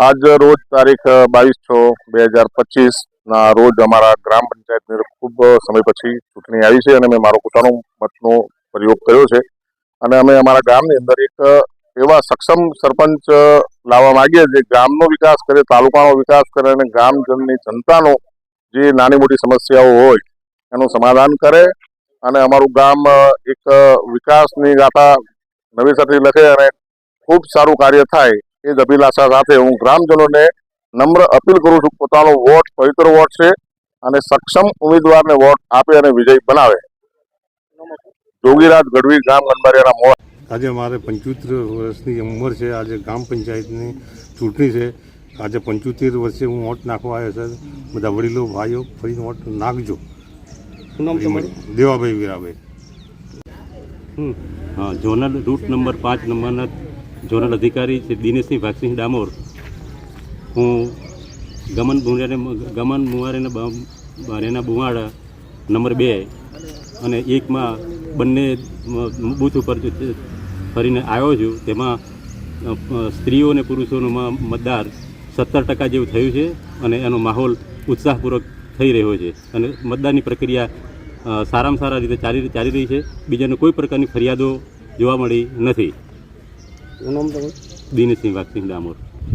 આજ રોજ તારીખ બાવીસ છ, બે હજાર પચીસ ના રોજ અમારા ગ્રામ પંચાયતની ખૂબ સમય પછી ચૂંટણી આવી છે અને મેં મારો પોતાનો મતનો પ્રયોગ કર્યો છે. અને અમે અમારા ગામની અંદર એક એવા સક્ષમ સરપંચ લાવવા માંગીએ જે ગામનો વિકાસ કરે, તાલુકાનો વિકાસ કરે અને ગામજનની જનતાનો જે નાની મોટી સમસ્યાઓ હોય એનું સમાધાન કરે અને અમારું ગામ એક વિકાસની ગાથા નવેસરથી લખે અને ખૂબ સારું કાર્ય થાય એ જ અભિલાષા સાથે હું ગ્રામજનોને નમ્ર અપીલ કરું છું પોતાનો વોટ પવિત્ર વોટ છે અને સક્ષમ ઉમેદવારને વોટ આપે અને વિજય બનાવે. જોગીરાજ ગઢવી ગામ ગંબારિયાના મોડ. આજે મારે પંચોતેર વર્ષની ઉંમર છે. આજે ગ્રામ પંચાયતની ચૂંટણી છે. આજે પંચોતેર વર્ષે હું વોટ નાખવા આવ્યો છે. બધા વડીલો ભાઈઓ ફરી વોટ નાખજો. દેવાભાઈ વીરાભાઈ. હમ. હા ઝોનલ રૂટ નંબર પાંચ નંબરના ઝોનલ અધિકારી છે દિનેશસિંહ ભાગસિંહ ડામોર. હું ગમન ભુંડિયાને ગમન મુવારેના બારેના બુવાડા નંબર બે અને એકમાં બંને બૂથ ઉપર ફરીને આવ્યો છું. તેમાં સ્ત્રીઓ અને પુરુષોનું મતદાર સત્તર ટકા જેવું થયું છે અને એનો માહોલ ઉત્સાહપૂર્વક થઈ રહ્યો છે. અને મતદાનની પ્રક્રિયા સારામાં સારા રીતે ચાલી ચાલી રહી છે. બીજાને કોઈ પ્રકારની ફરિયાદો જોવા મળી નથી. નામ તમારું? દિનેશસિંહ વાઘસિંહ ડામોર.